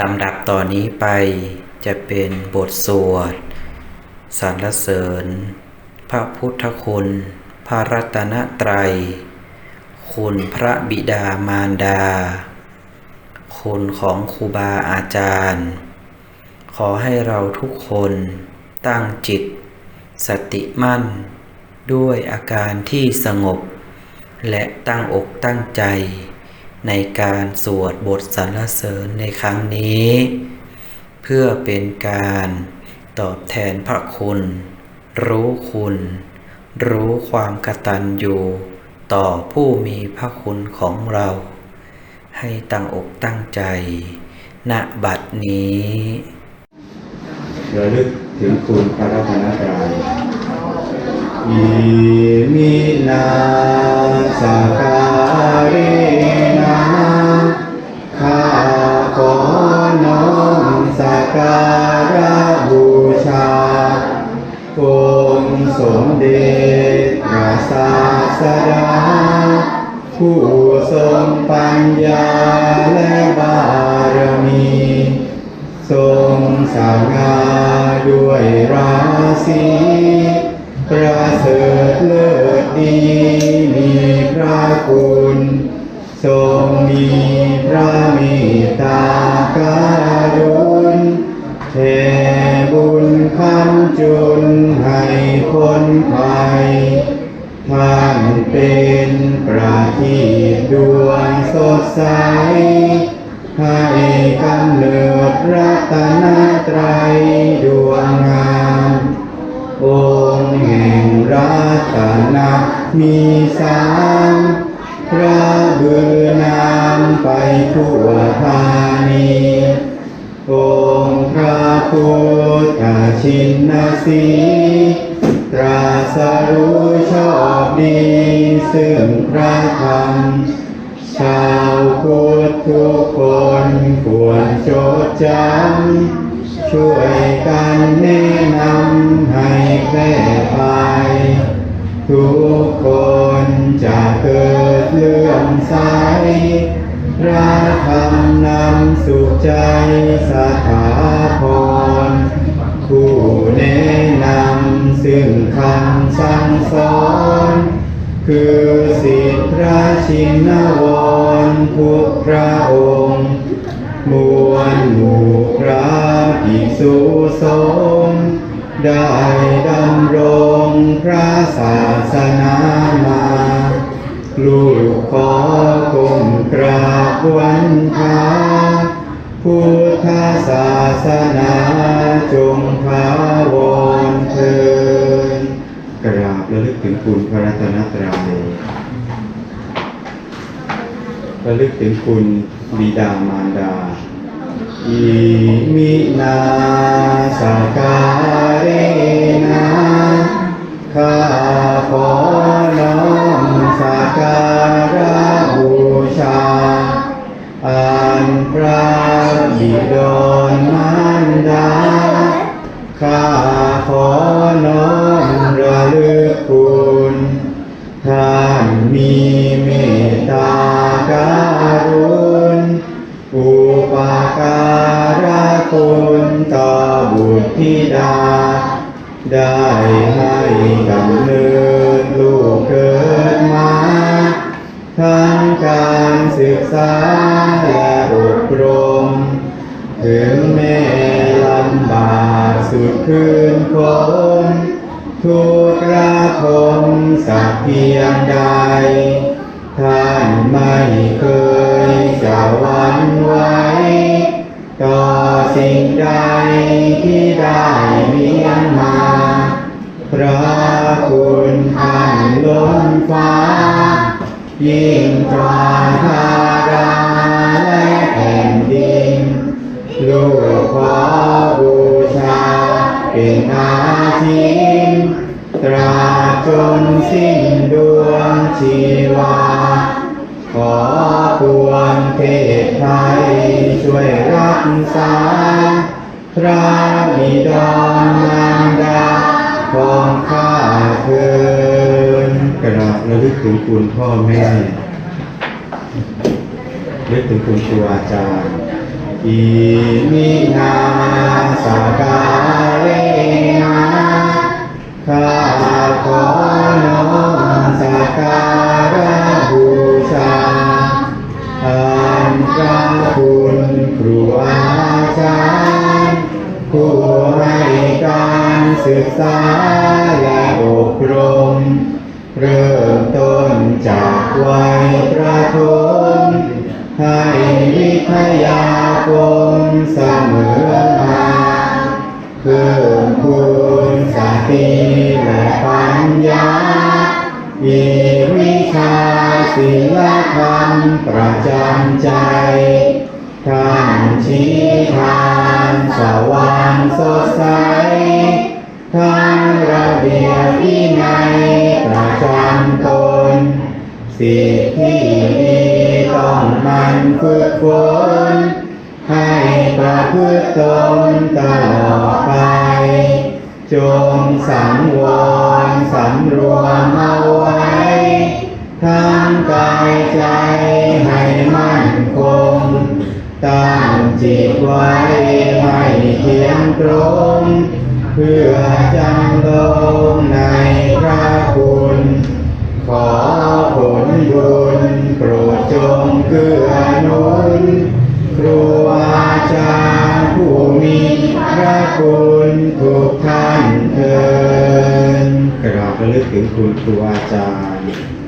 ลำดับต่อนนี้ไปจะเป็นบทสวดสรรเสริญ พระพุทธคุณ พระรัตนตรัย คุณพระบิดามารดา คุณของครูบาอาจารย์ ขอให้เราทุกคนตั้งจิต สติมั่น ด้วยอาการที่สงบ และตั้งอกตั้งใจ ในการสวดบทสรรเสริญในครั้งนี้ เพื่อเป็นการตอบแทนพระคุณ รู้คุณ รู้ความกตัญญูต่อผู้มีพระคุณของเรา ให้ตั้งอกตั้งใจ ณ บัดนี้ระลึกถึงคุณพระรัตนตรัยอิมินาสา เด็จพระศาสดา ผู้ทรงปัญญาและบารมี ทรงสร้างงาด้วยราศีประเสริฐเลิศดีมีพระคุณ ทรงมีพระ ดวงสดใส ให้กำเนิดรัตนตรัยดวงงามองค์แห่งรัตนะมีสามพระบือนามไปทั่วธานีองค์พระพุทธชินสีตรัส รม ชาวพุทธทุกคนควรจดจำช่วยกันแนะนำให้แพร่ไป ทุกคนจะเกิดเลื่อมใสพระธรรมนำสุขใจสถาพรผู้แนะนำซึ่งคำสั่งสอน คือสิทธิพระชินวรทุกพระองค์ มวลหมู่พระภิกษุสงฆ์ได้ดำรงพระศาสนามา ลูกขอก้มกราบวันทาพุทธศาสนาจงพาว ถึงคุณพระรัตนตรัยระลึกถึงคุณบิดามารดา อิมินาสการินาข้าขอน้อมสการะบูชา อันพระบิดรมารดาข้าขอน้อม ลึกคุณท่านมีเมตตาการุณอุปการะคุณต่อบุตรธิดา ได้ให้กำเนิดลูกเกิดมาทั้งการศึกษาและอบรม ถึงแม่ลำบากสุดคืนคม ทุกระทมสักเพียงใด ท่านไม่เคยจะวันไหวต่อสิ่งใดที่ได้เลี้ยงมาพระคุณท่านล้นฟ้า ยิ่งกว่าธารา เป็นอาทินตราจนสิ้นดวงชีวา ขอปวงเทศไทยช่วยรักษา พระบิดรมารดาของข้าเทินกราบระลึกถึงคุณพ่อแม่นึกถึงคุณครูอาจารย์อิมินา ครูอาจารย์ผู้ให้การศึกษาและอบรม เริ่มต้นจากวัยประถมให้วิทยาคมเสมอมาเพิ่มพูนสติและปัญญาอีวิชาศิลธรรมประจำใจ ท่านชี้ทางสว่างสดใสทั้งระเบียบวินัยประจำตน สิที่ดีต้องมันฝึกฝนให้ประพฤติตนตลอดไป จงสังวรสำรวมเอาไว้ ทั้งกายใจให้มั่นคง ตั้งจิตไว้ให้เทียงตรงเพื่อจำลงในพระคุณ ขอผลบุญโปรดจงเกื้อหนุนครูอาจารย์ผู้มีพระคุณทุกท่านเถิดกราบระลึกถึงคุณครูอาจารย์